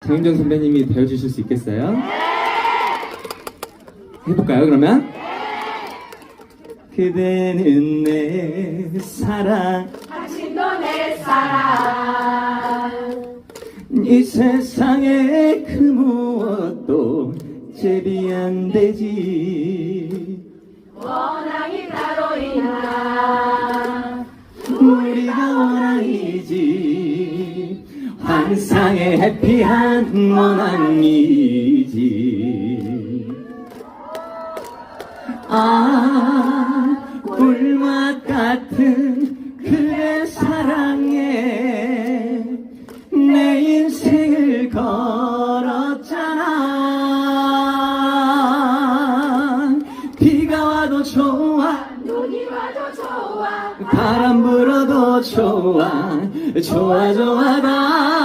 장윤정 선배님이 배워주실 수 있겠어요? 해볼까요, 그러면? 그대는 내 사랑, 당신도 내 사랑 이 세상에 그 무엇도 제비 안 되지. 원앙이 따로 있나 우리가 원앙이지. 환상의 해피한 원앙이지. 아, 꿀맛 같은 그대 사랑에 내 인생을 걸었잖아. 비가 와도 좋아, 눈이 와도 좋아 바람 불어도 좋아, 좋아, 좋아, 당신이 좋아.